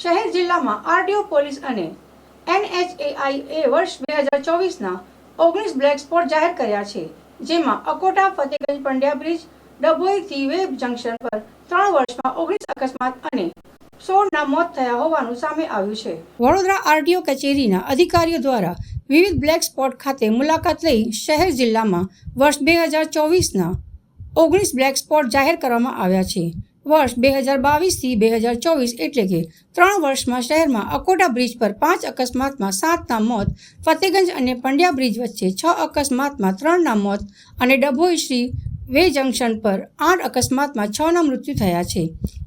શહેર જિલ્લામાં આરડીઓ પોલીસ અને એનએચએઆઈએ વર્ષ બે હજાર ચોવીસના ઓગણીસ બ્લેક સ્પોટ જાહેર કર્યા છે, જેમાં અકોટા, ફતેગંજ, પંડ્યા બ્રિજ ડભોઈથી વેબ જંકશન પર ત્રણ વર્ષમાં ઓગણીસ અકસ્માત અને સોળના મોત થયા હોવાનું સામે આવ્યું છે. વડોદરા આરટીઓ કચેરીના અધિકારીઓ દ્વારા વિવિધ બ્લેક સ્પોટ ખાતે મુલાકાત લઈ શહેર જિલ્લામાં વર્ષ બે હજાર ચોવીસના ઓગણીસ બ્લેક સ્પોટ જાહેર કરવામાં આવ્યા છે. વર્ષ બે હજાર બાવીસથી બે હજાર ચોવીસ એટલે કે ત્રણ વર્ષમાં શહેરમાં અકોટા બ્રિજ પર પાંચ અકસ્માતમાં સાતના મોત, ફતેગંજ અને પંડ્યા બ્રિજ વચ્ચે છ અકસ્માતમાં ત્રણના મોત અને ડભોઈ શ્રી વે જંકશન પર આઠ અકસ્માતમાં છના મૃત્યુ થયા છે,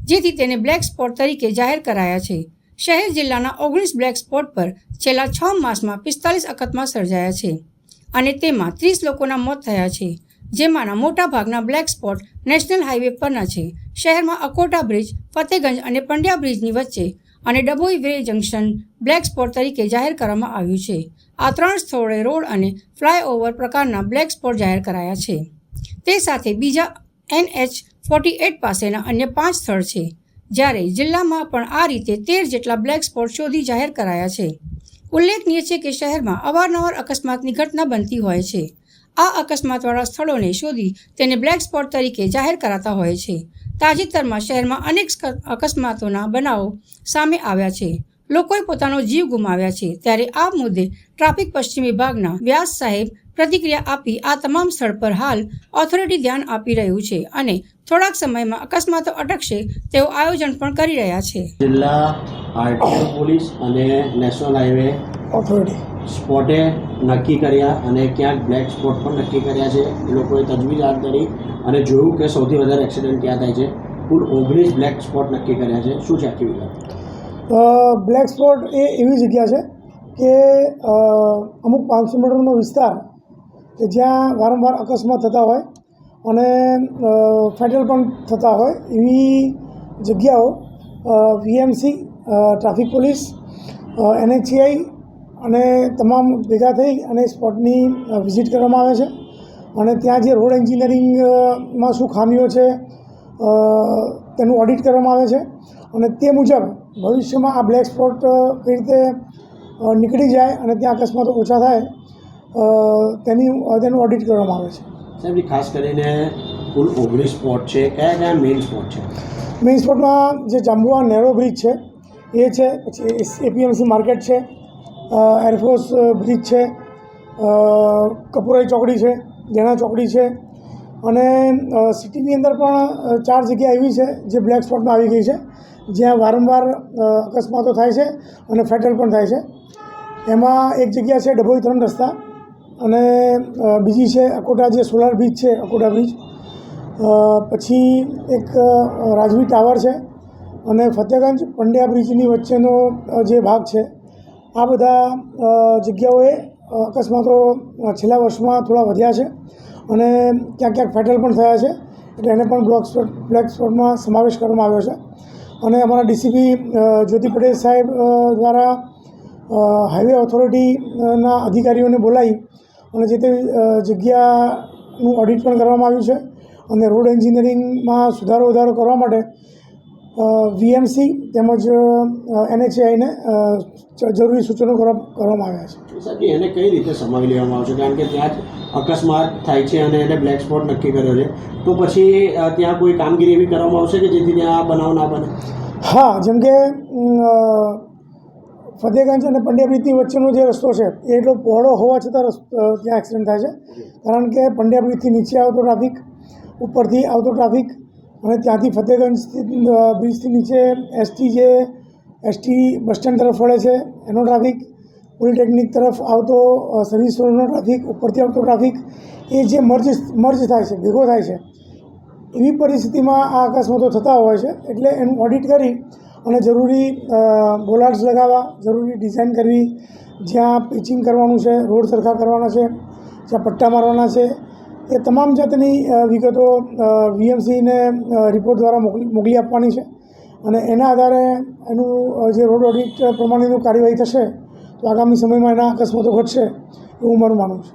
જેથી તેને બ્લેક સ્પોટ તરીકે જાહેર કરાયા છે. શહેર જિલ્લાના ઓગણીસ બ્લેક સ્પોટ પર છેલ્લા છ માસમાં પિસ્તાલીસ અકસ્માત સર્જાયા છે અને તેમાં ત્રીસ લોકોના મોત થયા છે. જેમાંના મોટા ભાગના બ્લેક સ્પોટ નેશનલ હાઈવે પરના છે. શહેરમાં અકોટા બ્રિજ ફતેગંજ અને પંડ્યા બ્રિજની વચ્ચે અને Dabhoi way junction black spot તરીકે જાહેર કરવામાં આવ્યું છે. આ ત્રણ સ્થળોએ રોડ અને ફ્લાયઓવર પ્રકારના બ્લેક સ્પોટ જાહેર કરાયા છે. તે સાથે બીજા એનએચ ફોર્ટી એટ પાસેના અન્ય પાંચ સ્થળ છે, જ્યારે જિલ્લામાં પણ આ રીતે તેર જેટલા બ્લેક સ્પોટ શોધી જાહેર કરાયા છે. ઉલ્લેખનીય છે કે શહેરમાં અવારનવાર અકસ્માતની ઘટના બનતી હોય છે. આ અકસ્માતવાળા સ્થળોને શોધી તેને બ્લેક સ્પોટ તરીકે જાહેર કરાતા હોય છે. તાજેતરમાં શહેરમાં અનેક અકસ્માતોના બનાવો સામે આવ્યા છે. લોકોએ પોતાનો જીવ ગુમાવ્યા છે. ત્યારે આ મુદ્દે ટ્રાફિક પશ્ચિમ વિભાગના વ્યાસ સાહેબ પ્રતિક્રિયા આપી આ તમામ સ્થળ પર હાલ ઓથોરિટી ધ્યાન આપી રહ્યું છે અને થોડાક સમયમાં અકસ્માતો અટકશે તેવું આયોજન પણ કરી રહ્યા છે. જિલ્લા આરટીઓ પોલીસ અને નેશનલ હાઈવે ઓથોરિટી. સ્પોટે નક્કી કર્યા અને ક્યાંક બ્લેક સ્પોટ પણ નક્કી કર્યા છે. એ લોકોએ તજવીજ હાથ ધરી અને જોયું કે સૌથી વધારે એક્સિડન્ટ ક્યાં થાય છે. કુલ ઓગણીસ બ્લેક સ્પોટ નક્કી કર્યા છે. શું છે આખી વિગત? બ્લેક સ્પોટ એ એવી જગ્યા છે કે અમુક પાંચસો મીટરનો વિસ્તાર કે જ્યાં વારંવાર અકસ્માત થતા હોય અને ફેટલ પણ થતા હોય એવી જગ્યાઓ વીએમસી ટ્રાફિક પોલીસ એનએચસીઆઈ અને તમામ ભેગા થઈ અને સ્પોટની વિઝિટ કરવામાં આવે છે. અને ત્યાં જે રોડ એન્જિનિયરિંગમાં શું ખામીઓ છે તેનું ઓડિટ કરવામાં આવે છે. અને તે મુજબ ભવિષ્યમાં આ બ્લેક સ્પોટ કઈ રીતે નીકળી જાય અને ત્યાં અકસ્માતો ઓછા થાય તેની તેનું ઓડિટ કરવામાં આવે છે. સાહેબ ખાસ કરીને કુલ ઓગણીસ સ્પોટ છે. કયા કયા મેઇન સ્પોટ છે? મેઇન સ્પોટમાં જે જાંબુઆ નેરો બ્રિજ છે એ છે પછી એપીએમસી માર્કેટ છે એરફોર્સ બ્રિજ છે. કપુરાઈ ચોકડી છે, દેણા ચોકડી છે. અને સિટીની અંદર પણ ચાર જગ્યા એવી છે જે બ્લેક સ્પોટમાં આવી ગઈ છે. જ્યાં વારંવાર અકસ્માતો થાય છે અને ફેટલ પણ થાય છે. એમાં એક જગ્યા છે ડભોઈ ત્રણ રસ્તા અને બીજી છે અકોટા જે સોલાર બ્રિજ છે, અકોટા બ્રિજ. પછી એક રાજવી ટાવર છે અને ફતેગંજ પંડ્યા બ્રિજની વચ્ચેનો જે ભાગ છે આ બધા જગ્યાઓએ અકસ્માતો છેલ્લા વર્ષમાં થોડા વધ્યા છે અને ક્યાંક ક્યાંક ફેટલ પણ થયા છે. એટલે એને પણ બ્લોક સ્પોટ બ્લેક સ્પોટમાં સમાવેશ કરવામાં આવ્યો છે. અને અમારા ડીસીપી જ્યોતિ પટેલ સાહેબ દ્વારા હાઈવે ઓથોરિટીના અધિકારીઓને બોલાવી અને જે તે જગ્યાનું ઓડિટ પણ કરવામાં આવ્યું છે અને રોડ એન્જિનિયરિંગમાં સુધારો વધારો કરવા માટે વીએમસી તેમજ એનએચએઆઈને જરૂરી સૂચનો કરવા- કરવામાં આવ્યા છે. એને કઈ રીતે સમાવી લેવામાં આવશે? કારણ કે ત્યાં જ અકસ્માત થાય છે અને એને બ્લેક સ્પોટ નક્કી કર્યો છે. તો પછી ત્યાં કોઈ કામગીરી એવી કરવામાં આવશે કે જેથી ત્યાં આ બનાવ ના બને? હા જેમ કે અ, ફતેગંજ અને પંડ્યાબ્રિજની વચ્ચેનો જે રસ્તો છે એ એટલો પહોળો હોવા છતાં રસ્તો ત્યાં એક્સિડન્ટ થાય છે. કારણ કે પંડ્યાબ્રિજથી નીચે આવતો ટ્રાફિક ઉપરથી આવતો ટ્રાફિક અને ત્યાંથી ફતેહગંજ બ્રિજથી નીચે એસટી જે એસટી બસ સ્ટેન્ડ તરફ વળે છે, એનો ટ્રાફિક પોલિટેકનિક તરફ આવતો સર્વિસ રોડનો ટ્રાફિક, ઉપરથી આવતો ટ્રાફિક, એ જે મર્જ મર્જ થાય છે, ભેગો થાય છે, એવી પરિસ્થિતિમાં આ અકસ્માતો થતા હોય છે, એટલે એનું ઓડિટ કરી અને જરૂરી બોલાર્ડ્સ લગાવવા, જરૂરી ડિઝાઇન કરવી, જ્યાં પિચિંગ કરવાનું છે, રોડ સરખા કરવાના છે, જ્યાં પટ્ટા મારવાના છે એ તમામ જાતની વિગતો વીએમસીને રિપોર્ટ દ્વારા મોકલી મોકલી આપવાની છે. અને એના આધારે એનું જે રોડ ઓડિટ પ્રમાણેનું કાર્યવાહી થશે, તો આગામી સમયમાં એના અકસ્માતો ઘટશે, એવું મારું માનવું છે.